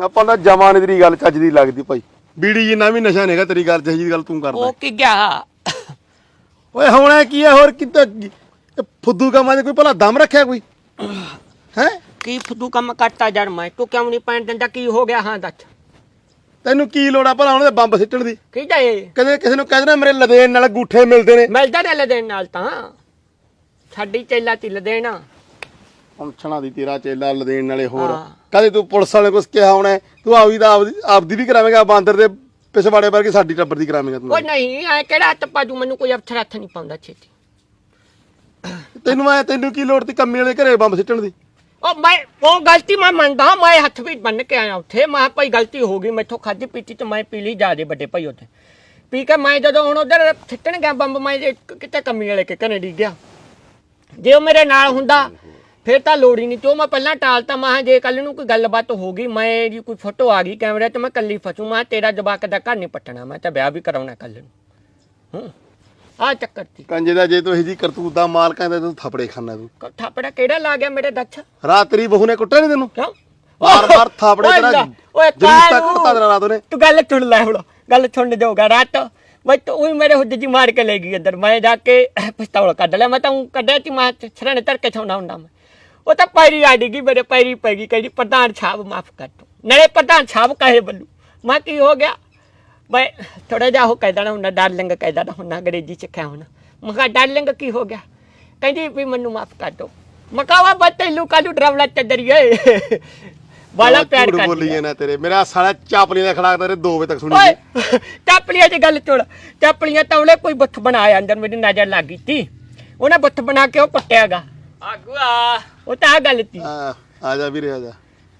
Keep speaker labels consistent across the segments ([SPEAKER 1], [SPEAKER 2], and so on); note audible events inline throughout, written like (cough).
[SPEAKER 1] ਆਪਾਂ ਦਾ ਜਮਾਨੇ ਦੀ ਗੱਲ ਚੱਜ ਦੀ ਲੱਗਦੀ ਭਾਈ। ਬੀੜੀ ਜਿੰਨਾ ਵੀ ਨਸ਼ਾ ਨਹੀਂਗਾ ਤੇਰੀ ਗੱਲ ਜਿਹੀ ਦੀ ਗੱਲ ਤੂੰ ਕਰਦਾ।
[SPEAKER 2] ਉਹ ਕੀ ਗਿਆ?
[SPEAKER 1] ਓਏ ਹੁਣ ਕੀ ਹੈ ਹੋਰ ਕਿਤੇ ਇਹ ਫੁੱਦੂ ਕੰਮਾਂ 'ਚ ਕੋਈ ਭਲਾ ਦਮ ਰੱਖਿਆ ਕੋਈ? ਹੈ?
[SPEAKER 2] ਕੀ ਫੁੱਦੂ ਕੰਮ ਕਰਤਾ ਜੜ ਮੈਂ? ਤੂੰ ਕਿਉਂ ਨਹੀਂ ਪੈਣ ਦਿੰਦਾ? ਕੀ ਹੋ ਗਿਆ ਹਾਂ ਦੱਸ?
[SPEAKER 1] ਤੈਨੂੰ ਕੀ ਲੋੜ ਆ ਭਲਾ ਉਹਨਾਂ ਦੇ ਬੰਬ ਸਿੱਟਣ ਦੀ?
[SPEAKER 2] ਕੀ ਜਾਏ?
[SPEAKER 1] ਕਦੇ ਕਿਸੇ ਨੂੰ ਕਹਿ ਦੇਣਾ ਮੇਰੇ ਲਦੇਨ ਨਾਲ ਗੂਠੇ ਮਿਲਦੇ ਨੇ।
[SPEAKER 2] ਮਿਲਦਾ ਰਹਿ ਲੈਣ ਨਾਲ ਤਾਂ। ਸਾਡੀ ਚੇਲਾ ਤਿਲ ਦੇਣਾ
[SPEAKER 1] ਪੰਛਣਾ ਦੀ ਤੇਰਾ ਚੇਲਾ ਲਦੇਨ ਨਾਲੇ ਹੋਰ।
[SPEAKER 2] ਹਾਂ।
[SPEAKER 1] ਕਦੇ ਤੂੰ ਪੁਲਿਸ ਵਾਲੇ ਕੁਛ ਕਿਹਾ ਹੋਣਾ ਹੈ, ਤੂੰ ਆਪਦੀ ਦਾ ਆਪਦੀ ਆਪਦੀ ਵੀ ਕਰਾਵੇਂਗਾ ਬਾਂਦਰ ਦੇ ਪਿਛਵਾੜੇ ਵਰਗੀ ਸਾਡੀ ਟੱਬਰ ਦੀ ਕਰਾਵੇਂਗਾ
[SPEAKER 2] ਉਹ
[SPEAKER 1] ਤੂੰ
[SPEAKER 2] ਨਹੀਂ ਐ ਕਿਹੜਾ ਤੱਪਾ ਦੂ? ਮੈਨੂੰ ਕੋਈ ਅਫਸਰ ਹੱਥ ਨਹੀਂ ਪਾਉਂਦਾ ਛੇਤੀ।
[SPEAKER 1] ਤੈਨੂੰ ਮੈਂ ਤੈਨੂੰ ਕੀ ਲੋੜ ਤੀ ਕੰਮੀ ਵਾਲੇ ਘਰੇ ਬੰਬ ਸਿੱਟਣ ਦੀ?
[SPEAKER 2] ਉਹ ਮੈਂ ਉਹ ਗਲਤੀ ਮੈਂ ਮੰਨਦਾ ਮੈਂ ਹੱਥ ਵੀ ਬੰਨ ਕੇ ਆਇਆ ਉੱਥੇ। ਮੈਂ ਕਿਹਾ ਭਾਈ ਗਲਤੀ ਹੋ ਗਈ ਮੈਥੋਂ ਖਾਦੀ ਪੀਤੀ ਤੇ ਮੈਂ ਪੀ ਲਈ ਜਾਦੇ ਵੱਡੇ ਭਾਈ ਉੱਥੇ। ਪੀ ਕੇ ਮੈਂ ਜਦੋਂ ਹੁਣ ਉਧਰ ਸਿੱਟਣ ਗਿਆ ਬੰਬ ਮੈਂ ਜੇ ਕਿਤੇ ਕੰਮੀ ਵਾਲੇ ਕੇ ਘਰੇ ਡਿੱਗ ਗਿਆ। ਜੇ ਉਹ ਮੇਰੇ ਨਾਲ ਹੁੰਦਾ ਫਿਰ ਤਾਂ ਲੋੜ ਹੀ ਨਹੀਂ ਤੋ ਮੈਂ ਪਹਿਲਾਂ ਟਾਲਤਾ ਮੈਂ ਕਿਹਾ ਜੇ ਕੱਲ ਨੂੰ ਕੋਈ ਗੱਲਬਾਤ ਹੋ ਗਈ ਮੈਂ ਜੀ ਕੋਈ ਫੋਟੋ ਆ ਗਈ ਕੈਮਰੇ ਤੇ ਮੈਂ ਕੱਲੀ ਫਸੂ ਮੈਂ ਤੇਰਾ ਜਵਾਕ ਦਾ ਘਰ ਨਹੀਂ ਪੱਟਣਾ ਮੈਂ ਤਾਂ ਵਿਆਹ ਵੀ ਕਰਾਉਣਾ ਕੱਲ ਨੂੰ। ਹੂੰ। ਆ ਚੱਕਰ ਸੀ।
[SPEAKER 1] ਕੰਜੇ ਦਾ ਜੇ ਤੂੰ ਇਹੋ ਜੀ ਕਰਤੂਤ ਦਾ ਮਾਲਕਾਂ ਤੇ ਤੂੰ ਥਪੜੇ ਖਾਨਾ ਤੂੰ।
[SPEAKER 2] ਕ- ਥਾਪੜਾ ਕਿਹੜਾ ਲਾ ਗਿਆ ਮੇਰੇ ਦੱਛ?
[SPEAKER 1] ਰਾਤ ਤੇਰੀ ਬਹੂ ਨੇ ਕੁੱਟਿਆ ਨਹੀਂ ਤੈਨੂੰ?
[SPEAKER 2] ਕਿਉਂ?
[SPEAKER 1] ਬਾਰ ਥਾਪੜੇ
[SPEAKER 2] ਓਏ
[SPEAKER 1] ਤੇਰਾ
[SPEAKER 2] ਲੈ, ਓਏ
[SPEAKER 1] ਜਲੂਸ ਤੱਕ? ਕੁੱਟਾ ਦੇਣਾ ਰਾਤ ਉਹਨੇ।
[SPEAKER 2] ਤੂੰ ਗੱਲ ਸੁਣ ਲੈ ਹੁਣ ਗੱਲ ਸੁਣ ਜਾਊਗਾ ਰਾਤ। ਮੈਂ ਤਾਂ ਉਹੀ ਮੇਰੇ ਹੁੱਦ ਜੀ ਮਾਰ ਕੇ ਲੈ ਗਈ ਅੰਦਰ ਮੈਂ ਜਾ ਕੇ ਪਿਸਤੌਲ ਕੱਢ ਲਿਆ ਮੈਂ ਤਾਂ ਊਂ ਕੱਢਿਆ ਸੀ ਮੈਂ ਸਰਣ ਧਰ ਕੇ ਸੌਣਾ ਹੁੰਦਾ ਮੈਂ। ਉਹ ਤਾਂ ਪੈਰੀ ਆ ਡਿੱਗੀ ਮੇਰੇ ਪੈਰੀ ਪੈ ਗਈ ਕਹਿੰਦੀ ਪ੍ਰਧਾਨ ਸਾਹਿਬ ਮਾਫ ਕਰ ਦੋ। ਨਾਲੇ ਪ੍ਰਧਾਨ ਸਾਹਿਬ ਕਹੇ ਬੱਲੂ ਮੈਂ ਕੀ ਹੋ ਗਿਆ? ਮੈਂ ਥੋੜਾ ਜਿਹਾ ਉਹ ਕਹਿ ਦੇਣਾ ਹੁੰਦਾ ਡਾਰਲਿੰਗ ਕਹਿ ਦੇਣਾ ਹੁੰਦਾ ਅੰਗਰੇਜ਼ੀ ਸਿੱਖਿਆ ਹੁਣ। ਮੈਂ ਕਿਹਾ ਡਾਰਲਿੰਗ ਕੀ ਹੋ ਗਿਆ? ਕਹਿੰਦੀ ਵੀ ਮੈਨੂੰ ਮਾਫ ਕਰ ਦੋ। ਮੈਂ ਕਹਾਂ ਵਾ ਬੱਤੇ ਲੂਕਾ ਨੂੰ ਡਰਾਵਲਾ ਚੱਦਰੀਏ। ਵਾਲਾ ਪਿਆਰ ਕਰ
[SPEAKER 1] ਬੋਲੀ ਜਾਂਦਾ ਤੇਰੇ। ਮੇਰਾ ਸਾਲਾ ਚਾਪਲੀ ਦਾ ਖੜਾ ਤੇਰੇ 2 ਵਜੇ ਤੱਕ ਸੁਣੀ
[SPEAKER 2] ਓਏ
[SPEAKER 1] ਜੀ
[SPEAKER 2] ਟਾਪਲੀਆਂ ਦੀ ਗੱਲ ਚੋੜ ਟਾਪਲੀਆਂ ਤਾਂ ਉਹਨੇ ਕੋਈ ਬੁੱਥ ਬਣਾਇਆ ਅੰਦਰ ਮੇਰੀ ਨਜ਼ਰ ਲੱਗ ਗਈ ਸੀ। ਉਹਨੇ ਬੁੱਥ ਬਣਾ ਕੇ ਉਹ ਕੁੱਟਿਆਗਾ
[SPEAKER 3] ਆਗੂਆ।
[SPEAKER 2] ਉਹ ਤਾਂ ਆ ਗੱਲ
[SPEAKER 1] ਆ ਆ ਜਾ ਵੀਰੇ ਆ ਜਾ।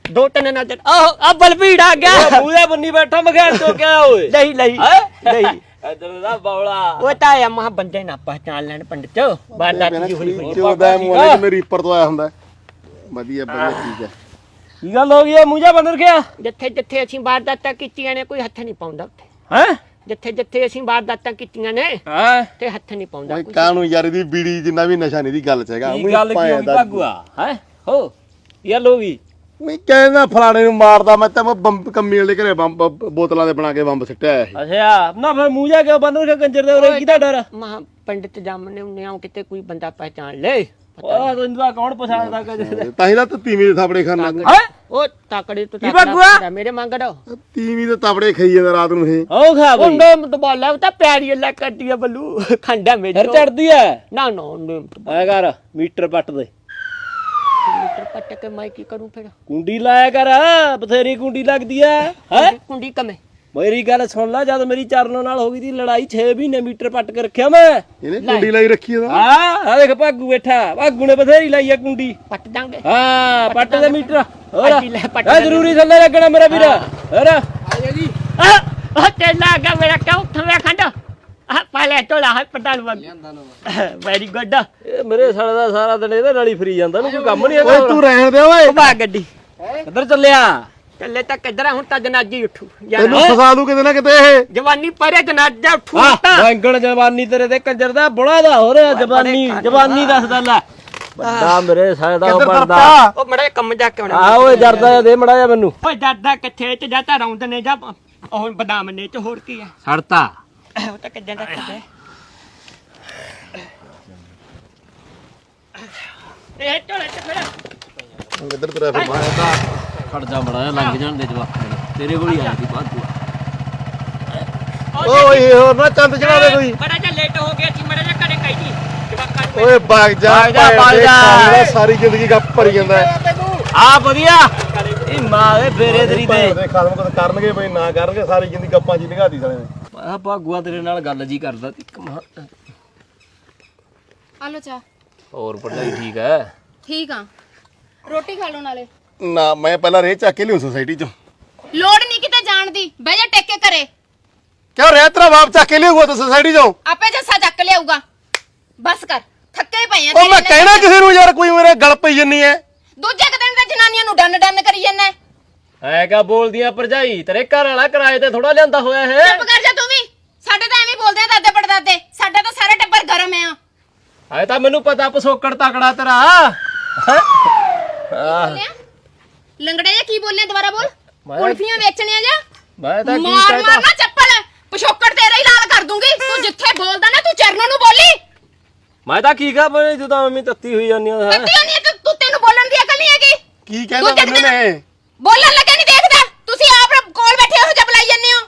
[SPEAKER 2] ਦੋ ਤਿੰਨ ਨਜ਼ਰ ਆਹ ਆ ਬਲਬੀੜ ਆ ਗਿਆ।
[SPEAKER 3] ਮੂਹਰੇ ਬੰਨੀ ਬੈਠਾ ਮਖੈਰ ਤੋਂ ਕਿਆ ਓਏ?
[SPEAKER 2] ਨਹੀਂ ਨਹੀਂ
[SPEAKER 3] ਹੈਂ?
[SPEAKER 2] ਨਹੀਂ।
[SPEAKER 3] ਇਧਰ ਦਾ ਬੌਲਾ।
[SPEAKER 2] ਉਹ ਤਾਂ ਆ ਮਹਾ ਬੰਦੇ ਨਾ ਪਹਿਚਾਨ ਲੈਣ ਪਿੰਡ ਚ। ਬਾਲਾ ਜੀ ਹੋਈ ਹੋਈ।
[SPEAKER 1] ਕਿਉਂ ਦਾ ਮੋਨੇ ਮੇਰੇ ਰੀਪਰ ਤੋਂ ਆਇਆ ਹੁੰਦਾ। ਵਧੀਆ ਵਧੀਆ ਠੀਕ ਹੈ।
[SPEAKER 3] ਕੀ ਗੱਲ ਹੋ ਗਈ ਹੈ ਮੂੰਹ ਜਾ ਬੰਦ ਰੱਖਿਆ?
[SPEAKER 2] ਜਿੱਥੇ ਜਿੱਥੇ ਅਸੀਂ ਵਾਰਦਾਤਾਂ ਕੀਤੀਆਂ ਨੇ ਕੋਈ ਹੱਥ ਨਹੀਂ ਪਾਉਂਦਾ ਉੱਥੇ।
[SPEAKER 3] ਹੈ?
[SPEAKER 2] ਜਿੱਥੇ ਜਿੱਥੇ ਅਸੀਂ ਵਾਰਦਾਤਾਂ ਕੀਤੀਆਂ ਨੇ
[SPEAKER 3] ਹਾਂ?
[SPEAKER 2] ਤੇ ਹੱਥ ਨਹੀਂ ਪਾਉਂਦਾ
[SPEAKER 1] ਓਏ
[SPEAKER 2] ਕੋਈ।
[SPEAKER 1] ਕਾਹਨੂੰ ਯਾਰ ਇਹਦੀ ਬੀੜੀ ਜਿੰਨਾ ਵੀ ਨਸ਼ਾ ਨਹੀਂ ਦੀ ਗੱਲ ਚ ਹੈਗਾ।
[SPEAKER 3] ਕੀ ਗੱਲ ਕੀ ਹੋ ਗਈ ਭਾਗੂਆ? ਹੈ? ਹੋ ਕੀ ਹੋ ਗਈ?
[SPEAKER 1] ਮੈਂ ਕਹਿੰਦਾ ਫਲਾਣੇ ਨੂੰ ਮਾਰਦਾ ਮੈਂ ਤਾਂ ਮੈਂ ਬੰਬ ਕੰਮੀ ਵਾਲੇ ਘਰੇ ਬੰਬ ਬੋਤਲਾਂ ਦੇ ਬਣਾ ਕੇ ਬੰਬ ਸਿੱਟਿਆ ਆਇਆ ਸੀ
[SPEAKER 3] ਅੱਛਾ ਨਾ ਫਿਰ ਮੂੰਹ ਜਾ ਕੇ ਬੰਦ ਰੱਖਿਆ ਕੰਜਰ ਦੇ ਉਰੇ ਕਿਹਦਾ ਡਰ?
[SPEAKER 2] ਮਹਾ ਪਿੰਡ ਚ ਜਾਮਨੇ ਹੁੰਨੇ ਆ ਕਿਤੇ ਕੋਈ ਬੰਦਾ ਪਹਿਚਾਨ ਲੈ।
[SPEAKER 3] ਉਹ ਤੈਨੂੰ ਤਾਂ ਕੌਣ ਪਛਾਣਦਾ ਕੰਜਰ ਦੇ?
[SPEAKER 1] ਤਾਂ ਹੀ ਤਾਂ ਤੂੰ ਤੀਵੀਂ ਦੇ ਥਾਪੜੇ ਖਾਣਾ ਤੂੰ
[SPEAKER 3] ਹੈ?
[SPEAKER 2] ਉਹ ਤਾਕੜੇ ਤੋਂ
[SPEAKER 3] ਕੀ
[SPEAKER 2] ਤਾਕੜਾ
[SPEAKER 3] ਬਗੂਆ?
[SPEAKER 2] ਹੁੰਦਾ, ਮੇਰੇ ਮੰਗੜੋ
[SPEAKER 1] ਤੀਵੀਂ ਦੇ ਤਾਪੜੇ ਖਾਈ ਜਾਂਦਾ ਰਾਤ ਨੂੰ ਇਹ।
[SPEAKER 3] ਹੋ ਖਾ ਬਈ।
[SPEAKER 2] ਉਹਨੇ ਮਤਬਾਲਾ ਉਹ ਤਾਂ ਪਿਆਰੀ ਅੱਲਾ ਕਰਦੀ ਆ ਬੱਲੂ। ਖੰਡਾ
[SPEAKER 3] ਫਿਰ ਚੜਦੀ ਐ?
[SPEAKER 2] ਨਾ ਨਾ ਉਹਨੇ
[SPEAKER 3] ਐ ਕਰ ਮੀਟਰ ਪੱਟ ਦੇ।
[SPEAKER 2] ਮੀਟਰ ਪੱਟ ਕੇ ਮੈਂ ਕੀ ਕਰੂੰ ਫਿਰ?
[SPEAKER 3] ਕੁੰਡੀ ਲਾਇਆ ਕਰ ਬਥੇਰੀ ਕੁੰਡੀ ਲੱਗਦੀ ਐ ਹੈ?
[SPEAKER 2] ਕੁੰਡੀ ਕਮੇ।
[SPEAKER 3] ਮੇਰੀ ਗੱਲ ਸੁਣ ਲੈ ਜਦ ਮੇਰੀ ਚਰਨੋਂ ਨਾਲ ਹੋ ਗਈ ਦੀ ਲੜਾਈ 6 ਮਹੀਨੇ ਮੀਟਰ ਪੱਟ ਕੇ ਰੱਖਿਆ ਮੈਂ।
[SPEAKER 1] ਇਹਨੇ ਕੁੰਡੀ ਲਾਈ ਰੱਖੀ ਇਹਦਾ
[SPEAKER 3] ਹਾਂ ਆ ਦੇਖ ਭਾਗੂ ਬੈਠਾ ਭਾਗੂ ਨੇ ਬਥੇਰੀ ਲਾਈ ਆ ਕੁੰਡੀ।
[SPEAKER 2] ਪੱਟ ਦਾਂਗੇ।
[SPEAKER 3] ਹਾਂ ਪੱਟ ਦੇ ਮੀਟਰ। ਹੋਰ ਇਹ ਜ਼ਰੂਰੀ ਥੱਲੇ ਲੱਗਣਾ ਮੇਰਾ ਵੀਰ। ਹੋਰ।
[SPEAKER 2] ਆ ਉਹ ਤੇ ਲੱਗਾ ਮੇਰਾ ਕਿਉਂ ਥਵੇਂ ਖੰਡ? ਆ ਪਾਲੇ ਟੋਲਾ ਹੈ ਪਟਾਲ ਵੈਰੀ ਗੁੱਡ
[SPEAKER 3] ਇਹ ਮੇਰੇ ਸਾਲੇ ਦਾ ਸਾਰਾ ਦਿਨ ਇਹਦੇ ਨਾਲ ਹੀ ਫਰੀ ਜਾਂਦਾ ਨੂੰ ਕੋਈ ਕੰਮ ਨਹੀਂ
[SPEAKER 1] ਓਏ
[SPEAKER 3] ਹੈਗਾ
[SPEAKER 1] ਤੂੰ ਰਹਿਣ ਦੇ ਓਏ।
[SPEAKER 2] ਬਾ ਗੱਡੀ।
[SPEAKER 3] ਕਿੱਧਰ ਚੱਲਿਆ?
[SPEAKER 2] ਚੱਲੇ ਤਾਂ ਕਿੱਧਰ ਆ, ਹੁਣ ਤਾਂ ਜਨਾਜੀ ਉੱਠੂ। ਯਾਰ
[SPEAKER 1] ਤੈਨੂੰ ਫਸਾ ਦੂ ਕਿਤੇ ਨਾ ਕਿਤੇ ਇਹ।
[SPEAKER 2] ਜਵਾਨੀ ਪਰੇ ਜਨਾਜਾ ਉੱਠੂ
[SPEAKER 3] ਹਾਂ
[SPEAKER 2] ਤਾਂ।
[SPEAKER 3] ਵੈਂਗਣ ਜਵਾਨੀ ਤੇਰੇ ਤੇ ਕੰਜਰ ਦਾ ਬੁੜਾ ਦਾ ਹੋ ਰਿਹਾ ਜਵਾਨੀ ਜਵਾਨੀ ਦੱਸਦਾ ਲੈ ਵੱਡਾ ਮੇਰੇ ਦਾ ਉਹ
[SPEAKER 1] ਤਰਪਾ
[SPEAKER 2] ਉਹ ਮੜੇ ਕੰਮ ਜਾ ਕੇ ਆਉਣਾ।
[SPEAKER 3] ਆ ਓਏ ਜਰਦਾ ਜਿਹਾ ਦੇ ਮੜਾ ਜਾ ਮੈਨੂੰ।
[SPEAKER 2] ਓਏ ਦਾਦਾ ਕਿੱਥੇ ਤੇ ਜਾਂ ਤਾਂ ਰੌਂਦ ਨੇ ਜਾਂ ਉਹ ਬਦਾਮ ਨੇ ਤੇ ਹੋਰ ਕੀ ਆ?
[SPEAKER 3] ਛੜਤਾ
[SPEAKER 2] ਉਹ ਤਾਂ ਕਿੱਦਾਂ ਦਾ ਕਿੱਦਾਂ ਇਹ ਟੋਲੇ ਤੇ ਫਿਰ
[SPEAKER 1] ਕਿੱਧਰ ਤੇਰਾ ਫਿਰ ਮਾਇਆ
[SPEAKER 3] ਖੜ ਜਾ ਮੜਾ ਲੰਘ ਜਾਣ ਦੇ ਜਵਾਕ ਤੇਰੇ ਕੋਲ ਹੀ ਆਇਆ ਸੀ ਬਾਦੂ।
[SPEAKER 1] ਓਏ ਹੋਰ ਨਾ ਚੰਦ ਚੜਾ ਦੇ ਕੋਈ।
[SPEAKER 2] ਬੜਾ ਜਿਹਾ ਲੇਟ ਹੋ ਗਿਆ ਸੀ ਮੜਾ ਜਿਹਾ ਘਰੇ ਕਹੀ ਜਵਾਕਾਂ ਨੂੰ
[SPEAKER 1] ਓਏ ਭਾਗ ਜਾ
[SPEAKER 3] ਭਾਗ ਜਾ, ਭਾਗ ਜਾ।
[SPEAKER 1] ਸਾਰੀ ਜ਼ਿੰਦਗੀ ਗੱਪ ਭਰੀ ਜਾਂਦਾ ਹੈ।
[SPEAKER 3] ਆ ਵਧੀਆ। ਇਹ ਮਾਂ ਦੇ ਫੇਰੇ ਤੇਰੀ ਤੇ
[SPEAKER 1] ਦੇ ਕਦ ਕਰਨਗੇ ਬਈ ਨਾ ਕਰਨਗੇ ਸਾਰੀ ਜ਼ਿੰਦਗੀ ਗੱਪਾਂ ਜੀ ਨਿਗਾਹਦੀ ਸਾਲੇ ਨੇ।
[SPEAKER 3] ਆ ਭਾਗੂਆ ਤੇਰੇ ਨਾਲ ਗੱਲ ਜੀ ਕਰਦਾ ਤੇ ਇੱਕ ਮਹਾ
[SPEAKER 4] ਆਲੋ ਚਾ
[SPEAKER 3] ਹੋਰ ਪੜਾਈ ਠੀਕ ਹੈ?
[SPEAKER 4] ਠੀਕ ਆ। ਰੋਟੀ ਖਾ ਲਓ ਨਾਲੇ।
[SPEAKER 1] ਨਾ ਮੈਂ ਪਹਿਲਾਂ ਰੇ ਚੱਕ ਕੇ ਲਿਉ ਸੁਸਾਇਟੀ ਚੋਂ।
[SPEAKER 4] ਲੋੜ ਨਹੀਂ ਕਿਤੇ ਜਾਣ ਦੀ। ਬਹਿ ਜਾ ਟੇਕੇ ਘਰੇ।
[SPEAKER 1] ਕਿਉਂ ਰਹਿ ਤੇਰਾ ਬਾਪ ਚੱਕ ਕੇ ਲਿਆਊਗਾ ਤਾਂ ਸੁਸਾਇਟੀ ਚੋਂ?
[SPEAKER 4] ਆਪੇ ਜੱਸਾ ਚੱਕ ਲਿਆਊਗਾ। ਬਸ ਕਰ ਥੱਕੇ ਪਏ ਆ
[SPEAKER 1] ਉਹ ਮੈਂ ਕਹਿਣਾ ਕਿਸੇ ਨੂੰ ਯਾਰ ਕੋਈ ਮੇਰੇ ਗਲ ਪਈ ਜੰਨੀ ਐ।
[SPEAKER 4] ਦੂਜੇ ਕੁ ਦਿਨ ਤੇ ਜਨਾਨੀਆਂ ਨੂੰ ਡੰਨ ਡੰਨ ਕਰੀ ਜਾਂਦਾ।
[SPEAKER 3] ਐ ਕਾ ਬੋਲਦੀਆਂ ਭਰਜਾਈ ਤੇਰੇ ਘਰ ਵਾਲਾ ਕਿਰਾਏ ਤੇ ਥੋੜਾ ਲਿਆਂਦਾ ਹੋਇਆ ਹੈ।
[SPEAKER 4] ਚੁੱਪ ਕਰ ਜਾ ਤੂੰ ਵੀ। ਸਾਡੇ ਤਾਂ ਐਵੇਂ ਬੋਲਦੇ ਆ ਦਾਦੇ ਪੜਦਾਦੇ। ਸਾਡਾ ਤਾਂ ਸਾਰਾ ਟੱਬਰ ਗਰਮ ਆ
[SPEAKER 3] ਐ ਤਾਂ ਮੈਨੂੰ ਪਤਾ ਪਸੋਕੜ ਤਕੜਾ ਤੇਰਾ। ਹੈਂ? ਆਹ।
[SPEAKER 4] ਬੋਲਿਆ? ਲੰਗੜੇ ਜਾਂ ਕੀ ਬੋਲਿਆ ਦੁਬਾਰਾ ਬੋਲ?
[SPEAKER 3] ਮੈਂ
[SPEAKER 4] ਕੁਲਫੀਆਂ ਵੇਚਣੀਆਂ ਜਾਂ?
[SPEAKER 3] ਮੈਂ ਤਾਂ ਕੀ
[SPEAKER 4] ਮਾਰ
[SPEAKER 3] ਕਹਿਤਾ?
[SPEAKER 4] ਮਾਰ ਨਾ ਚੱਪਲ। ਪਿਛੋਕੜ ਤੇਰਾ ਹੀ ਲਾਲ ਕਰ ਦੂੰਗੀ। ਤੂੰ ਜਿੱਥੇ ਬੋਲਦਾ ਨਾ ਤੂੰ ਚਰਨੋਂ ਨੂੰ ਬੋਲੀ।
[SPEAKER 3] ਮੈਂ ਤਾਂ ਕੀ ਕਹਾਂ ਬਈ ਤੂੰ ਤਾਂ ਮੰਮੀ ਤੱਤੀ ਹੋਈ ਜਾਂਦੀ ਆ
[SPEAKER 4] ਕੱਤੀ ਨਹੀਂ ਹੈ ਤੇ ਤੈਨੂੰ ਬੋਲਣ ਦੀ ਅਕਲ ਨਹੀਂ ਹੈਗੀ।
[SPEAKER 1] ਕੀ ਕਹਿੰਦਾ
[SPEAKER 4] ਤੂੰ
[SPEAKER 1] ਬੰਦੇ ਨੇ।
[SPEAKER 4] ਬੋਲਣ ਲੱਗੇ ਨਹੀਂ ਦੇਖਦਾ। ਤੁਸੀਂ ਆਪ ਕੋਲ ਬੈਠੇ ਹੋ ਜਬ ਲਾਈ ਜੰਨੇ ਹੋ।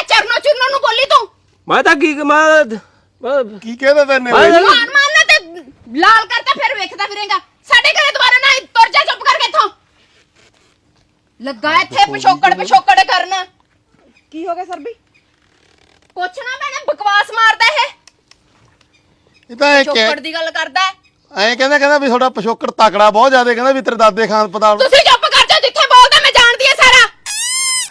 [SPEAKER 4] ਇਹ ਚਰਨੋਂ ਚੁਰਨੋਂ ਨੂੰ ਬੋਲੀ ਤੂੰ।
[SPEAKER 3] ਮੈਂ ਤਾਂ ਕੀ ਮੈਂ ਮੈਂ-
[SPEAKER 1] ਕੀ ਕਹਿੰਦਾ ਤੈਨੇ?
[SPEAKER 3] ਮੈਂ-
[SPEAKER 4] ਮਾਰ ਮਾਰਨਾ ਤੇ ਲਾਲ ਕਰਤਾ ਫਿਰ ਵੇਖਦਾ ਫਿਰੇਗਾ। ਸਾਡੇ ਘਰੇ ਦੁਬਾਰਾ ਨਾ ਆਈ, ਤੁਰ ਜਾ ਚੁੱਪ ਲੱਗਾ ਇੱਥੇ ਪਿਛੋਕੜ ਪਿਛੋਕੜ ਕਰਨ
[SPEAKER 5] ਕੀ ਹੋ ਗਿਆ ਸਰ ਵੀ
[SPEAKER 4] ਕੁਛ ਨਾ ਮੈਨੇ ਬਕਵਾਸ ਮਾਰਦਾ ਇਹ
[SPEAKER 1] ਇਹ ਤਾਂ ਇਹ
[SPEAKER 4] ਪਿਛੋਕੜ ਦੀ ਗੱਲ ਕਰਦਾ ਹੈ।
[SPEAKER 1] ਐਂ ਕਹਿੰਦਾ ਕਹਿੰਦਾ ਵੀ ਤੁਹਾਡਾ ਪਿਛੋਕੜ ਤਕੜਾ ਬਹੁਤ ਜ਼ਿਆਦਾ ਕਹਿੰਦਾ ਵੀ ਤੇਰੇ ਦਾਦੇ ਖਾਨ ਪਤਾਲ
[SPEAKER 4] ਤੁਸੀਂ ਚੁੱਪ ਕਰ ਜਾ ਜਿੱਥੇ ਬੋਲਦਾ ਮੈਂ ਜਾਣਦੀ ਆ ਸਾਰਾ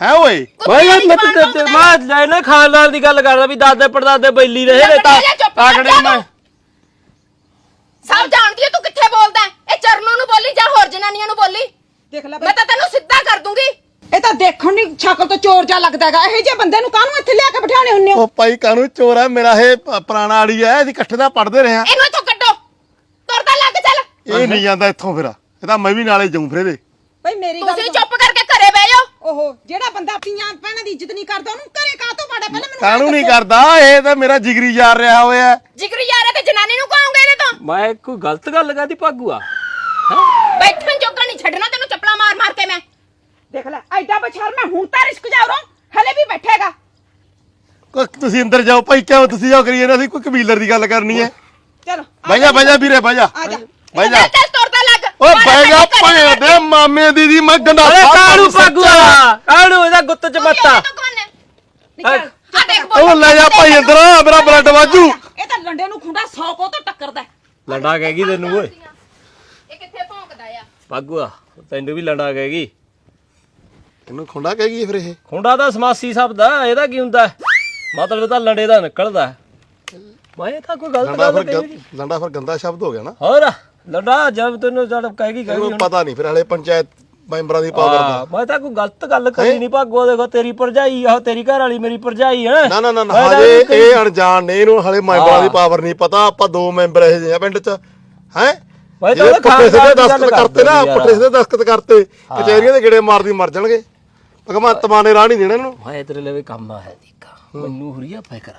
[SPEAKER 1] ਹੈ ਓਏ
[SPEAKER 3] ਮੈਂ
[SPEAKER 4] ਕੁੱਤੀ
[SPEAKER 3] ਮੈਂ
[SPEAKER 4] ਜ਼ੁਬਾਨ
[SPEAKER 3] ਤੇ-
[SPEAKER 4] ਬੋਲਦਾ ਹੈ।
[SPEAKER 3] ਮੈਂ ਲੈਣਾ ਖਾਨਦਾਨ ਦੀ ਗੱਲ ਕਰਦਾ ਵੀ ਦਾਦੇ ਪੜਦਾਦੇ ਬੈਲੀ ਰਹੇ ਨੇ ਤਾਂ
[SPEAKER 4] ਜਾ
[SPEAKER 3] ਮੈਂ
[SPEAKER 4] ਤੂੰ। ਸਭ ਜਾਣਦੀ ਆ ਤੂੰ ਕਿੱਥੇ ਬੋਲਦਾ ਹੈ। ਇਹ ਚਰਨੋਂ ਨੂੰ ਬੋਲੀ ਜਾਂ ਹੋਰ ਜਨਾਨੀਆਂ ਨੂੰ ਬੋਲੀ
[SPEAKER 5] ਦੇਖ ਲੈ
[SPEAKER 4] ਮੈਂ ਤਾਂ ਤੈਨੂੰ ਸਿੱਧਾ ਕਰ ਦੂੰਗੀ।
[SPEAKER 5] ਇਹ ਤਾਂ ਦੇਖਣ ਦੀ ਸ਼ਕਲ ਤੋਂ ਚੋਰ ਜਾ ਲੱਗਦਾ ਹੈਗਾ। ਇਹੋ ਜਿਹੇ ਬੰਦੇ ਨੂੰ ਕਾਹਨੂੰ ਇੱਥੇ ਲਿਆ ਕੇ ਬਿਠਾਉਣੇ ਹੁੰਨੇ ਹੋ?
[SPEAKER 1] ਉਹ ਭਾਈ ਕਾਨੂੰ ਚੋਰ ਹੈ ਮੇਰਾ ਇਹ ਪ- ਪੁਰਾਣਾ ਆੜੀ ਹੈ ਅਸੀਂ ਇਕੱਠੇ ਦਾ ਪੜਦੇ ਰਹੇ ਆ।
[SPEAKER 4] ਇਹਨੂੰ ਇੱਥੋਂ ਕੱਢੋ। ਤੁਰਦਾ ਲੱਗ ਚੱਲ।
[SPEAKER 1] ਇਹ ਨਹੀਂ ਜਾਂਦਾ ਇੱਥੋਂ ਫਿਰ। ਇਹ ਤਾਂ ਮੈਂ ਵੀ ਨਾਲੇ ਜਾਉਂ ਫਿਰ ਇਹਦੇ।
[SPEAKER 5] ਬਈ ਮੇਰੀ ਗੱਲ
[SPEAKER 4] ਤੁਸੀਂ
[SPEAKER 5] ਸੁਣ।
[SPEAKER 4] ਚੁੱਪ ਕਰਕੇ ਘਰੇ ਬਹਿ ਜਾਓ।
[SPEAKER 5] ਓਹੋ ਜਿਹੜਾ ਬੰਦਾ ਆਪਣੀਆਂ ਭੈਣਾਂ ਦੀ ਇੱਜ਼ਤ ਨਹੀਂ ਕਰਦਾ ਉਹਨੂੰ ਘਰੇ ਕਾਹ ਤੋਂ ਬਾੜਾ ਪਹਿਲਾਂ ਮੈਨੂੰ
[SPEAKER 1] ਕਾਨੂੰ
[SPEAKER 5] ਇਹ
[SPEAKER 1] ਨਹੀਂ। ਕਰਦਾ? ਇਹ ਤਾਂ ਮੇਰਾ ਜਿਗਰੀ ਯਾਰ ਰਿਹਾ ਹੋਇਆ।
[SPEAKER 4] ਜਿਗਰੀ ਯਾਰ ਹੈ ਤੇ ਜਨਾਨੀ ਨੂੰ ਕਹਾਂਗੇ ਇਹਨੇ ਤਾਂ।
[SPEAKER 3] ਮੈਂ ਕੋਈ ਗਲਤ ਗੱਲ ਕਰਦੀ ਭਾਗੂਆ?
[SPEAKER 4] ਬੈਠਣ ਜੋਗਾ ਨਹੀਂ ਛੱਡਣਾ ਤੈਨੂੰ ਚੱਪਲਾਂ ਮਾਰ ਮਾਰ ਕੇ ਮੈਂ।
[SPEAKER 5] ਦੇਖ ਲੈ ਐਡਾ ਬਛਾਰ ਮੈਂ ਹੁਣ ਤਾਂ ਰਿਸਕ ਜਾ ਰਹਾ ਹਲੇ ਵੀ ਬੈਠੇਗਾ।
[SPEAKER 1] ਕੋਈ ਤੁਸੀਂ ਅੰਦਰ ਜਾਓ ਭਾਈ ਕਿਉਂ ਤੁਸੀਂ ਜਾਓ ਕਰੀਏ ਨਾ ਅਸੀਂ ਕੋਈ ਕਬੀਲਰ ਦੀ ਗੱਲ ਕਰਨੀ ਹੈ।
[SPEAKER 5] ਚਲੋ
[SPEAKER 1] ਬਹਿ ਜਾ ਬਹਿ ਜਾ ਵੀਰੇ ਬਹਿ ਜਾ।
[SPEAKER 5] ਆ ਜਾ।
[SPEAKER 1] ਬਹਿ ਜਾ।
[SPEAKER 4] ਚੱਲ ਤੁਰਦਾ ਲੱਗ।
[SPEAKER 1] ਓਏ ਬਹਿ ਜਾ ਭਣੇ ਦੇ ਮਾਮੇ ਦੀ ਦੀ ਮੈਂ ਗੰਡਾ
[SPEAKER 3] ਅਰੇ ਕਾਣੂ। ਭਾਗੂਆ ਕਾਣੂ ਇਹਦਾ ਗੁੱਤ ਚ
[SPEAKER 4] ਤੂੰ
[SPEAKER 3] ਮੱਤਾ
[SPEAKER 4] ਤੂੰ ਕੌਣ ਹੈ? ਨਿਕਲ। ਆ ਦੇਖ
[SPEAKER 1] ਉਹ ਲੈ ਜਾ ਭਾਈ ਅੰਦਰ ਮੇਰਾ ਬਲੱਡ ਵਾਜੂ।
[SPEAKER 5] ਇਹ ਤਾਂ ਲੰਡੇ ਨੂੰ ਖੁੰਡਾ 100 ਕੋ ਤੋਂ ਟੱਕਰਦਾ।
[SPEAKER 3] ਲੰਡਾ ਕਹੇਗੀ ਤੈਨੂੰ ਓਏ।
[SPEAKER 4] ਭੌਂਕਦਾ ਆ
[SPEAKER 3] ਭਾਗੂਆ ਤੈਨੂੰ ਵੀ ਲੰਡਾ ਕਹੇਗੀ
[SPEAKER 1] ਇਹਨੂੰ ਖੁੰਡਾ ਕਹੇਗੀ ਫਿਰ ਇਹ?
[SPEAKER 3] ਖੁੰਡਾ ਤਾਂ ਸਮਾਸੀ ਸ਼ਬਦ ਆ ਇਹਦਾ ਕੀ ਹੁੰਦਾ? ਮਤਲਬ ਤਾਂ ਲੰਡੇ ਦਾ ਨਿਕਲਦਾ। ਮੈਂ ਤਾਂ ਕੋਈ ਗਲਤ
[SPEAKER 1] ਲੰਡਾ
[SPEAKER 3] ਗੱਲ
[SPEAKER 1] ਫਿਰ
[SPEAKER 3] ਕਹੀ
[SPEAKER 1] ਗੰ- ਲੰਡਾ ਫਿਰ ਗੰਦਾ ਸ਼ਬਦ ਹੋ ਗਿਆ ਨਾ।
[SPEAKER 3] ਹੋਰ ਲੰਡਾ ਜਦ ਤੈਨੂੰ ਜਦ ਕਹੇਗੀ ਕਹੇਗੀ
[SPEAKER 1] ਇਹਨੂੰ ਪਤਾ ਨਹੀਂ ਫਿਰ ਹਲੇ ਪੰਚਾਇਤ ਮੈਂਬਰਾਂ ਦੀ ਪਾਵਰ
[SPEAKER 3] ਹਾਂ,
[SPEAKER 1] ਦਾ
[SPEAKER 3] ਮੈਂ ਤਾਂ ਕੋਈ ਗਲਤ ਗੱਲ ਕਰੀ ਨਹੀਂ ਭਾਗੋ ਦੇਖੋ ਤੇਰੀ ਭਰਜਾਈ ਆ ਤੇਰੀ ਘਰ ਵਾਲੀ ਮੇਰੀ ਭਰਜਾਈ ਹੈ
[SPEAKER 1] ਨਾ। ਨਾ ਨਾ ਨਾ, ਹਜੇ
[SPEAKER 3] ਕਹੀ-
[SPEAKER 1] ਇਹ ਅਣਜਾਣ ਨੇ ਇਹਨੂੰ ਹਲੇ ਮੈਂਬਰਾਂ ਦੀ। ਪਾਵਰ ਨਹੀਂ ਪਤਾ ਆਪਾਂ ਦੋ ਮੈਂਬਰ ਇਹ ਜਿਹੇ ਆ ਪਿੰਡ 'ਚ। ਹੈ?
[SPEAKER 3] ਮੈਂ ਤਾਂ
[SPEAKER 1] ਜਿਹੜੇ
[SPEAKER 3] ਉਹਦੇ
[SPEAKER 1] ਪੁੱਠੇ ਸਿੱਧੇ
[SPEAKER 3] ਖਾਨਦਾਨ ਦੀ
[SPEAKER 1] ਦਸਤਖਤ
[SPEAKER 3] ਗੱਲ
[SPEAKER 1] ਕਰਤੇ ਨਾ
[SPEAKER 3] ਕਰਦਾ
[SPEAKER 1] ਪੁੱਠੇ ਸਿੱਧੇ ਦਸਤਖਤ ਕਰਤੇ। ਕਚਹਿਰੀਆਂ ਦੇ ਗੇੜੇ ਮਾਰਦੀ ਮਰ ਜਾਣਗੇ। ਭਗਵੰਤ ਮਾਨ ਨੇ ਰਾਹ ਨਹੀਂ ਦੇਣਾ ਇਹਨੂੰ।
[SPEAKER 3] ਮੈਂ ਤੇਰੇ ਲਈ ਕੰਮ ਆ ਹੈ ਦੀਕਾ ਮੈਨੂੰ ਹੁਰੀਆ ਫਿਕਰ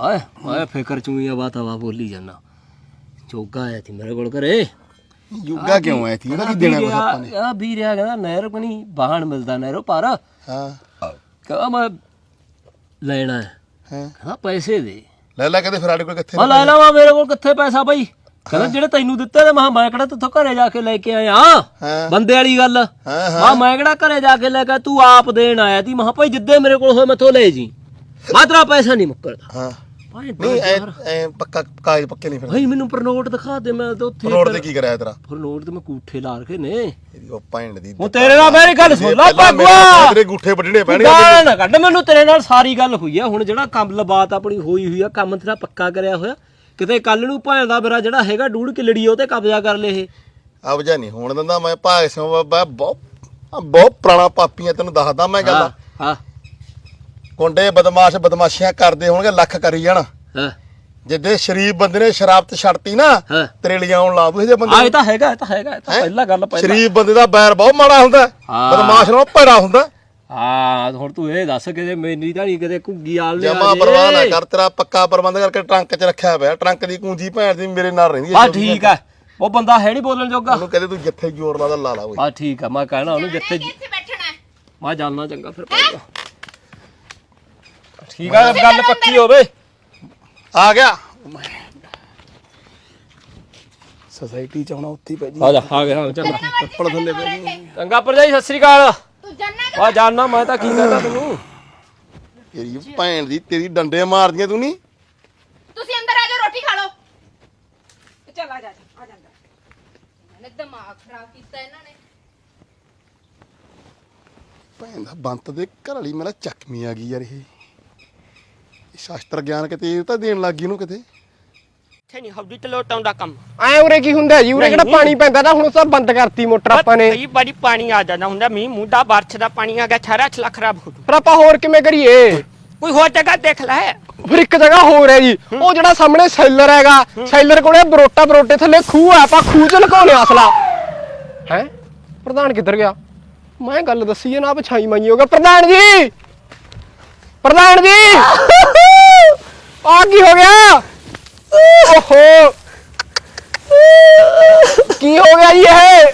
[SPEAKER 3] ਆਏ ਮੈਂ ਫਿਕਰ ਚੂਈਆਂ ਬਾਤ ਹਵਾ ਬੋਲੀ ਜਾਣਾ ਚੋਗਾ ਆਇਆ ਸੀ ਮੇਰੇ ਕੋਲ ਘਰੇ।
[SPEAKER 1] ਯੁੱਗਾ ਕਿਉਂ ਆਇਆ ਸੀ? ਇਹਦਾ ਕੀ ਦੇਣਾ ਕੁਛ ਆਪਾਂ ਨੇ?
[SPEAKER 3] ਆ ਵੀਰਿਆ ਕਹਿੰਦਾ ਨਹਿਰ ਕਣੀ ਬਾਹਣ ਮਿਲਦਾ ਨਹਿਰੋਂ ਪਾਰ।
[SPEAKER 1] ਹਾਂ।
[SPEAKER 3] ਕਹਿੰਦਾ ਮੈਂ ਲੈਣਾ ਹੈ।
[SPEAKER 1] ਹਾਂ।
[SPEAKER 3] ਕਹਿੰਦਾ ਪੈਸੇ ਦੇ।
[SPEAKER 1] ਲੈ ਲੈ ਕਹਿੰਦੇ ਫਿਰ ਸਾਡੇ ਕੋਲ ਕਿੱਥੇ
[SPEAKER 3] ਮੈਂ ਲੈ ਲਵਾਂ ਮੇਰੇ ਕੋਲ ਕਿੱਥੇ ਪੈਸਾ ਬਈ? ਕਹਿੰਦਾ ਜਿਹੜੇ ਤੈਨੂੰ ਦਿੱਤੇ ਤੇ ਮੈਂ ਕਿਹਾ ਮੈਂ ਕਿਹੜਾ ਤੇਥੋਂ ਘਰੇ ਜਾ ਕੇ ਲੈ ਕੇ ਆਇਆ?
[SPEAKER 1] ਹਾਂ।
[SPEAKER 3] ਬੰਦੇ ਵਾਲੀ ਗੱਲ।
[SPEAKER 1] ਹਾਂ
[SPEAKER 3] ਮੈਂ ਮੈਂ ਕਿਹੜਾ ਘਰੇ ਜਾ ਕੇ ਲੈ ਕੇ ਤੂੰ ਆਪ ਦੇਣ ਆਇਆ ਤੀ। ਮੈਂ ਕਿਹਾ ਭਾਈ ਜਿੱਦੇ ਮੇਰੇ ਕੋਲ ਹੋਏ ਮੈਥੋਂ ਲੈ ਜੀ। ਮੈਂ ਤੇਰਾ ਪੈਸਾ ਨਹੀਂ ਮੁੱਕਰਦਾ।
[SPEAKER 1] ਹਾਂ।
[SPEAKER 3] ਭਾਈ
[SPEAKER 1] ਨਹੀਂ ਐ ਐ ਪੱਕਾ ਕਾਗਜ਼ ਪੱਕੇ ਨਹੀਂ ਫਿਰ
[SPEAKER 3] ਭਾਈ ਮੈਨੂੰ ਪਰ ਨੋਟ ਦਿਖਾ ਦੇ ਮੈਂ ਤਾਂ ਉੱਥੇ
[SPEAKER 1] ਰੋਡ ਤੇ ਕੀ ਕਰਾਇਆ ਤੇਰਾ?
[SPEAKER 3] ਫਿਰ ਨੋਟ ਤੇ ਮੈਂ ਕੂਠੇ ਲਾ ਰਖੇ ਨੇ।
[SPEAKER 1] ਇਹਦੀ ਉਹ ਭੈਣ ਦੀ
[SPEAKER 3] ਹੁਣ ਤੇਰੇ ਨਾਲ ਮੇਰੀ ਗੱਲ ਸੁਣ ਲਾ
[SPEAKER 1] ਪਹਿਲਾਂ ਮੇਰੇ
[SPEAKER 3] ਭਾਗਵਾ।
[SPEAKER 1] ਤੇਰੇ ਗੁੱਠੇ ਵੱਢਣੇ ਪੈਣਗੇ
[SPEAKER 3] ਗਾਲ ਨਾ ਕੱਢ ਮੈਨੂੰ ਤੇਰੇ ਨਾਲ ਸਾਰੀ ਗੱਲ ਹੋਈ ਆ। ਹੁਣ ਜਿਹੜਾ ਕੰਮ ਲਬਾਤ ਆਪਣੀ ਹੋਈ ਹੋਈ ਆ ਕੰਮ ਤੇਰਾ ਪੱਕਾ ਕਰਿਆ ਹੋਇਆ। ਕਿਤੇ ਕੱਲ ਨੂੰ ਭਾਂ ਦਾ ਮੇਰਾ ਜਿਹੜਾ ਹੈਗਾ ਡੂੜ ਕਿਲੜੀ ਉਹ ਤੇ ਕਬਜ਼ਾ ਕਰ ਲੇ ਇਹ।
[SPEAKER 1] ਅਬਜਾ ਨਹੀਂ ਹੋਣ ਦਿੰਦਾ ਮੈਂ ਭਾਗ ਸਿੰਘ ਬਾਬਾ ਬਹੁਤ ਬਹੁਤ ਪੁਰਾਣਾ ਪਾਪੀ ਆ ਤੈਨੂੰ ਦੱਸਦਾ ਮੈਂ ਗੱਲ।
[SPEAKER 3] ਹਾਂ ਹਾਂ।
[SPEAKER 1] ਗੁੰਡੇ ਬਦਮਾਸ਼ ਬਦਮਾਸ਼ੀਆਂ ਕਰਦੇ ਹੋਣਗੇ ਲੱਖ ਕਰੀ ਜਾਣ।
[SPEAKER 3] ਹਾਂ।
[SPEAKER 1] ਜਿੱਦੇ ਸ਼ਰੀਫ ਬੰਦੇ ਨੇ ਸ਼ਰਾਬ ਤੇ ਛੱਡਤੀ ਨਾ
[SPEAKER 3] ਹਾਂ।
[SPEAKER 1] ਤੇਰੇ ਲਿਆਉਣ ਲਾ ਦੂ ਇਹ ਜੇ
[SPEAKER 3] ਆ
[SPEAKER 1] ਬੰਦੇ
[SPEAKER 3] ਇਹ ਤਾਂ ਹੈਗਾ ਇਹ ਤਾਂ ਹੈਗਾ ਇਹ ਤਾਂ? ਪਹਿਲਾ ਗੱਲ ਪਹਿਲਾ
[SPEAKER 1] ਸ਼ਰੀਫ ਬੰਦੇ ਦਾ ਬੈਰ ਬਹੁਤ ਮਾੜਾ ਹੁੰਦਾ। ਬਦਮਾਸ਼ ਨਾਲੋਂ ਭੈੜਾ ਹੁੰਦਾ।
[SPEAKER 3] ਹਾਂ ਹੁਣ ਤੂੰ ਇਹ ਦੱਸ ਕਿਤੇ ਮੇਰੀ ਤਾਂ ਨਹੀਂ ਕਿਤੇ ਘੁੱਗੀ ਆਲ ਨੇ
[SPEAKER 1] ਜਮਾ ਪਰਵਾਹ ਨਾ ਕਰ ਤੇਰਾ ਪੱਕਾ ਪ੍ਰਬੰਧ ਕਰਕੇ ਟਰੰਕ 'ਚ ਰੱਖਿਆ ਪਿਆ। ਟਰੰਕ ਦੀ ਕੁੰਜੀ ਭੈਣ ਦੀ ਮੇਰੇ ਨਾਲ ਰਹਿੰਦੀ
[SPEAKER 3] ਆ ਠੀਕ ਆ ਉਹ ਬੰਦਾ ਹੈ ਨਹੀਂ ਬੋਲਣ ਜੋਗਾ।
[SPEAKER 1] ਉਹਨੂੰ ਕਹਿੰਦੇ ਤੂੰ ਜਿੱਥੇ ਜ਼ੋਰ ਲਾਦਾ ਲਾ ਲਾ ਓਏ।
[SPEAKER 3] ਆ ਠੀਕ ਆ ਮੈਂ ਕਹਿਣਾ ਉਹਨੂੰ ਜਿੱਥੇ
[SPEAKER 4] ਇੱਥੇ ਬੈਠਣਾ ਹੈ।
[SPEAKER 3] ਮੈਂ ਜਾਣਨਾ ਚੰਗਾ ਫਿਰ ਪਊਗਾ ਠੀਕ ਆ ਗੱਲ ਪੱਕੀ ਹੋਵੇ।
[SPEAKER 1] ਆ ਗਿਆ। ਸੋਸਾਇਟੀ ਚ ਆਉਣਾ ਉੱਤੀ ਪੈ ਜੀ।
[SPEAKER 3] ਆ ਜਾ। ਆ ਗਿਆ ਚੰਗਾ।
[SPEAKER 1] ਪੱਪੜ ਥੱਲੇ ਪੈ ਜੀ।
[SPEAKER 3] ਚੰਗਾ ਭਰਜਾਈ ਸਤਿ ਸ੍ਰੀ ਅਕਾਲ।
[SPEAKER 4] ਜਾਨਣਾ
[SPEAKER 3] ਆ ਜਾਣਨਾ ਮੈਂ ਤਾਂ ਕੀ ਕਹਦਾ ਤੈਨੂੰ?
[SPEAKER 1] ਤੇਰੀ ਭੈਣ ਦੀ ਤੇਰੀ ਡੰਡੇ ਮਾਰਦੀਆਂ ਤੂੰ ਨਹੀਂ?
[SPEAKER 4] ਤੁਸੀਂ ਅੰਦਰ ਆ ਜਾਓ ਰੋਟੀ ਖਾ ਲਓ।
[SPEAKER 5] ਚੱਲ ਆ ਜਾ ਆ ਜਾ
[SPEAKER 4] ਇਹਨੇ ਦਿਮਾਗ ਖਰਾਬ ਕੀਤਾ ਇਹਨਾਂ ਨੇ।
[SPEAKER 1] ਭੈਣ ਦਾ ਬੰਤ ਦੇ ਘਰ ਵਾਲੀ ਮੇਰਾ ਚੱਕਮੀ ਆ ਗਈ ਯਾਰ ਇਹ। ਇਹ ਸ਼ਾਸਤਰ ਗਿਆਨ ਕਿਤੇ ਇਹ ਤਾਂ ਦੇਣ ਲੱਗ ਗਈ ਇਹਨੂੰ ਕਿਤੇ?
[SPEAKER 2] ਇੱਥੇ ਨਹੀਂ ਹੌਦੀ ਤੇ ਲੋਟਾਉਂਦਾ ਕੰਮ।
[SPEAKER 6] ਐ ਉਰੇ ਕੀ ਹੁੰਦਾ? ਜੀ ਉਰੇ ਕਿਹੜਾ। ਪਾਣੀ ਪੈਂਦਾ? ਨਾ ਹੁਣ ਸਭ ਬੰਦ ਕਰਤੀ ਮੋਟਰ ਆਪਾਂ ਨੇ।
[SPEAKER 2] ਕਈ ਵਾਰੀ ਪਾਣੀ ਆ ਜਾਂਦਾ ਹੁੰਦਾ ਮੀਂਹ ਮੂੰਦਾ ਬਾਰਿਸ਼ ਦਾ ਪਾਣੀ ਆ ਗਿਆ ਸਾਰਾ ਛਲਾ ਖਰਾਬ ਹੋ ਜੂ
[SPEAKER 6] ਪਰ ਆਪਾਂ ਹੋਰ ਕਿਵੇਂ ਕਰੀਏ?
[SPEAKER 2] ਕੋਈ ਹੋਰ ਜਗ੍ਹਾ ਦੇਖ ਲੈ।
[SPEAKER 6] ਫਿਰ ਇੱਕ ਜਗ੍ਹਾ ਹੋਰ ਹੈ ਜੀ। ਉਹ ਜਿਹੜਾ ਸਾਹਮਣੇ ਸੈਲਰ ਹੈਗਾ ਸੈਲਰ ਕੋਲੇ ਬਰੋਟਾ ਬਰੋਟੇ ਥੱਲੇ ਖੂਹ ਆ ਆਪਾਂ ਖੂਹ ਚ ਲੁਕਾਉਣੇ ਅਸਲਾ। ਹੈ? ਪ੍ਰਧਾਨ ਕਿੱਧਰ ਗਿਆ? ਮੈਂ ਗੱਲ ਦੱਸੀ ਨਾ ਪਛਾਈ ਮਾਈ ਹੋ ਗਿਆ। ਪ੍ਰਧਾਨ ਜੀ! ਪ੍ਰਧਾਨ ਜੀ! (laughs) ਆ ਕੀ ਹੋ ਗਿਆ? ਓਹੋ। ਕੀ ਹੋ ਗਿਆ ਜੀ ਇਹ?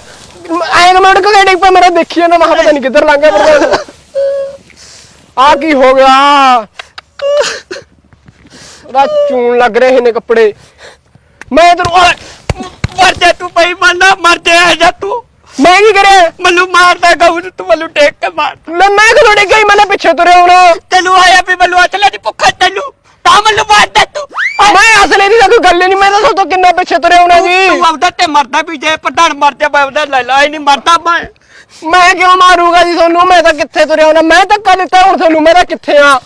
[SPEAKER 6] ਐਨ ਮਿੰਟ ਕੋ ਡਿੱਗ ਪਾ ਮੇਰਾ ਦੇਖੀ ਨਾ ਮਹਾ ਪਤਾ ਨਹੀਂ ਕਿੱਧਰ ਲੰਘ ਗਿਆ ਪ੍ਰਧਾਨ ਆ ਕੀ ਹੋ ਗਿਆ? ਉਹਦਾ ਚੂਣ ਲੱਗ ਰਹੇ ਨੇ ਕੱਪੜੇ। ਮੈਂ ਤੈਨੂੰ ਓਏ,
[SPEAKER 2] ਮਰ ਜਾ ਤੂੰ ਪਈ ਮੰਨਾ ਮਰ ਜਾ ਜਾ ਤੂੰ।
[SPEAKER 6] ਮੈਂ ਕੀ ਕਰਿਆ?
[SPEAKER 2] ਮੈਨੂੰ ਮਾਰਦਾ ਗਾਉਂ ਤੂੰ ਮੈਨੂੰ ਟੇਕ ਕੇ ਮਾਰ।
[SPEAKER 6] ਲੈ ਮੈਂ ਕਦੋਂ ਡਿੱਗ ਗਈ? ਮੈਂ ਪਿੱਛੇ ਤੁਰਿਆ ਹੁਣ।
[SPEAKER 2] ਤੈਨੂੰ ਆਇਆ ਵੀ ਮੈਨੂੰ ਅਸਲੇ ਦੀ ਭੁੱਖਾ ਤੈਨੂੰ ਤਾਂ ਮੈਨੂੰ ਮਾਰਦਾ ਤੂੰ
[SPEAKER 6] ਮੈਂ ਅਸਲੇ ਦੀ ਤਾਂ ਕੋਈ ਗੱਲ ਹੀ ਨਹੀਂ ਮੈਂ ਤਾਂ ਸੋਤੋਂ ਕਿੰਨਾ ਪਿੱਛੇ ਤੁਰਿਆ ਹੋਣਾ ਜੀ
[SPEAKER 2] ਤੂੰ ਆਪਦਾ ਤੇ ਮਰਦਾ ਵੀ ਜੇ ਪ੍ਰਧਾਨ ਮਰ ਜਾ ਉਹਦਾ ਲੈ ਲਾ ਹੀ ਨਹੀਂ ਮਰਦਾ ਮੈਂ।
[SPEAKER 6] ਮੈਂ ਕਿਉਂ ਮਾਰੂਗਾ ਜੀ ਤੁਹਾਨੂੰ? ਮੈਂ ਤਾਂ ਕਿੱਥੇ ਤੁਰਿਆ ਹੋਣਾ? ਮੈਂ ਧੱਕਾ ਦਿੱਤਾ ਹੁਣ ਤੁਹਾਨੂੰ ਮੈਂ ਤਾਂ ਕਿੱਥੇ ਆ?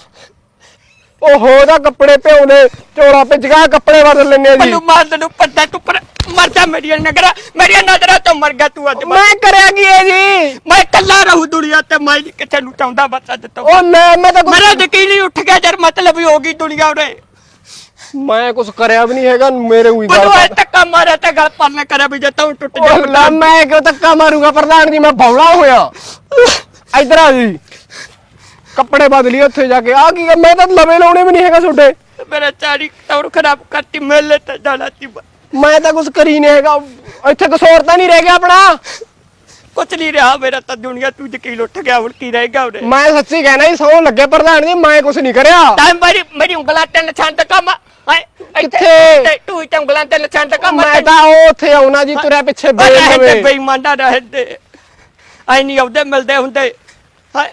[SPEAKER 6] ਓਹੋ ਦਾ ਕੱਪੜੇ ਪਿਉਨੇ ਚੋਰਾ ਪਿੱਜਗਾ ਕੱਪੜੇ ਬਦਲ ਲੈਣੇ ਜੀ।
[SPEAKER 2] ਮੈਨੂੰ ਮਾਰ ਦੇ ਨੂੰ ਪੱਦਾ ਤੂੰ ਪਰ ਮਰ ਜਾ ਮੇਰੀਆਂ ਨਜ਼ਰਾਂ ਮੇਰੀਆਂ ਨਜ਼ਰਾਂ ਤੋਂ ਮਰ ਗਿਆ ਤੂੰ ਅੱਜ।
[SPEAKER 6] ਮੈਂ ਕਰਿਆ ਕੀ ਹੈ ਜੀ?
[SPEAKER 2] ਮੈਂ ਇਕੱਲਾ ਰਹੂ ਦੁਨੀਆ ਤੇ ਮੈਂ ਨੂੰ ਚਾਹੁੰਦਾ ਬਸ ਅੱਜ ਤੋਂ
[SPEAKER 6] ਉਹ ਮੈਂ ਮੈਂ ਤਾਂ
[SPEAKER 2] ਮੇਰਾ ਯਕੀਨ ਹੀ ਉੱਠ ਗਿਆ ਜਦ ਮਤਲਬ ਹੀ ਹੋ ਗਈ ਦੁਨੀਆ ਉਰੇ।
[SPEAKER 6] ਮੈਂ ਕੁਝ ਕਰਿਆ ਵੀ ਨਹੀਂ ਹੈਗਾ ਮੇਰੇ ਉਹੀ ਗੱਲ
[SPEAKER 2] ਮੈਨੂੰ ਇਹ ਧੱਕਾ ਮਾਰਿਆ ਤੇ ਗੱਲ ਪਰਨੇ ਕਰਿਆ ਵੀ ਜੇ ਤੂੰ ਟੁੱਟ ਜਾ
[SPEAKER 6] ਲੈ ਮੈਂ ਕਿਉਂ ਧੱਕਾ ਮਾਰੂਗਾ ਪ੍ਰਧਾਨ ਜੀ? ਮੈਂ ਬੌਲਾ ਹੋਇਆ। ਇਧਰ ਆ ਜੀ। ਕੱਪੜੇ ਬਦਲੀ ਉੱਥੇ ਜਾ ਕੇ। ਆ ਕੀ ਕਰ- ਮੈਂ ਤਾਂ ਲਵੇ ਲਾਉਣੇ ਵੀ ਨਹੀਂ ਹੈਗਾ ਤੁਹਾਡੇ।
[SPEAKER 2] ਮੇਰਾ ਚਾਰੀ ਤੌਰ ਖਰਾਬ ਕਰਤੀ ਮੇਲੇ ਤੇ ਜਾਣਾ ਸੀ।
[SPEAKER 6] ਮੈਂ ਤਾਂ ਕੁਝ ਕਰੀ ਨਹੀਂ ਹੈਗਾ। ਇੱਥੇ ਕਸੂਰ ਤਾਂ ਨਹੀਂ ਰਹਿ ਗਿਆ ਆਪਣਾ।
[SPEAKER 2] ਕੁਛ ਨਹੀਂ ਰਿਹਾ ਮੇਰਾ ਤਾਂ ਦੁਨੀਆ ਤੂੰ ਯਕੀਨ ਉੱਠ ਗਿਆ ਹੁਣ ਕੀ ਰਹਿ ਗਿਆ ਉਰੇ
[SPEAKER 6] ਮੈਂ ਸੱਚੀ ਕਹਿਣਾ ਜੀ ਸੌ ਲੱਗੇ ਪ੍ਰਧਾਨ ਜੀ ਮੈਂ ਕੁਝ ਨਹੀਂ ਕਰਿਆ।
[SPEAKER 2] ਤਾਂ ਮੇਰੀ ਮੇਰੀ ਉਂਗਲਾਂ ਤੇ ਨਿਸ਼ਾਨ ਤੇ ਕੰਮ
[SPEAKER 6] ਕਿੱਥੇ?
[SPEAKER 2] ਤੂੰ ਤੇ ਉਂਗਲਾਂ ਤੇ ਨਿਸ਼ਾਨ ਤੇ ਕੰਮ
[SPEAKER 6] ਮੈਂ ਤਾਂ ਉਹ ਉੱਥੇ ਆਉਣਾ ਜੀ ਤੁਰਿਆ ਪਿੱਛੇ ਬੇਲ
[SPEAKER 2] ਬੇਈਮਾਨਾ ਰਹਦੇ। ਆਈ ਨਹੀਂ ਆਉਦੇ ਮਿਲਦੇ ਹੁੰਦੇ। ਹਾਏ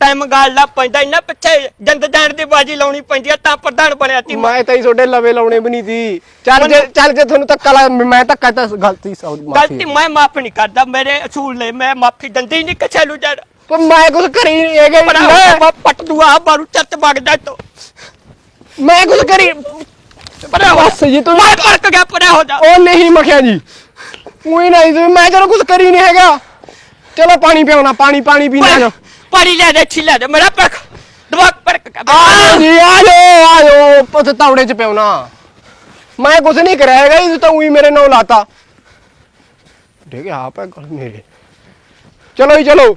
[SPEAKER 2] ਟਾਈਮ ਗਾਲ ਲਾ ਪੈਂਦਾ ਇੰਨਾ ਪਿੱਛੇ ਜੰਦ ਜਾਣ ਦੀ ਬਾਜੀ ਲਾਉਣੀ ਪੈਂਦੀ ਆ ਤਾਂ ਪ੍ਰਧਾਨ ਬਣਿਆ ਤੀ
[SPEAKER 6] ਮੈਂ ਤਾਂ ਹੀ ਤੁਹਾਡੇ ਲਵੇ ਲਾਉਣੇ ਵੀ ਨਹੀਂ ਸੀ। ਚੱਲ ਜੇ ਚੱਲ ਜੇ ਤੁਹਾਨੂੰ ਧੱਕਾ ਲਾ ਮੈਂ ਧੱਕਾ ਤਾਂ ਗਲਤੀ ਸੌ
[SPEAKER 2] ਗਲਤੀ ਮੈਂ ਮਾਫ ਨਹੀਂ ਕਰਦਾ ਮੇਰੇ ਅਸੂਲ ਨੇ ਮੈਂ ਮਾਫੀ ਦਿੰਦੀ ਨਹੀਂ ਕਿਸੇ ਨੂੰ ਜਦ।
[SPEAKER 6] ਪਰ ਮੈਂ ਕੁਝ ਕਰੀ ਨਹੀਂ ਹੈਗਾ ਮੈਂ-
[SPEAKER 2] ਪੱਟ ਦੂਆ ਬਾਰੂ ਚੱਤ ਵਗਦਾ ਤੋ।
[SPEAKER 6] ਮੈਂ ਕੁਝ ਕਰੀ
[SPEAKER 2] ਪਰ
[SPEAKER 6] ਬਸ ਜੀ ਤੂੰ
[SPEAKER 2] ਮੈਂ ਪਰਕ ਗਿਆ ਪਰੇ ਹੋ ਜਾ।
[SPEAKER 6] ਉਹ ਨਹੀਂ ਮਖਿਆ ਜੀ। ਉਹੀ ਨਹੀਂ ਮੈਂ ਚਲੋ ਕੁਝ ਕਰੀ ਨਹੀਂ ਹੈਗਾ। ਚਲੋ ਪਾਣੀ ਪਿਆਉਣਾ ਪਾਣੀ ਪਾਣੀ ਪੀਣਾ ਜੋ
[SPEAKER 2] ਪਾਣੀ ਲੈ ਦੇ, ਛਿਲਾ ਦੇ, ਮੇਰਾ ਪਰਕ ਦਿਮਾਗ
[SPEAKER 6] ਆ ਜੀ, ਆ ਜਾਓ ਆ ਜਾਓ ਪੁੱਤ ਤਾਵੜੇ ਚ ਪਿਆਉਣਾ ਮੈਂ ਕੁਝ ਨਹੀਂ ਕਰਿਆ ਹੈਗਾ, ਇਹ ਤਾਂ ਉਹੀ ਮੇਰੇ ਨਾਲ ਲਾਤਾ। ਠੀਕ ਹੈ ਆਪ ਹੈ ਗੱਲ ਮੇਰੇ। ਚਲੋ ਜੀ, ਚਲੋ।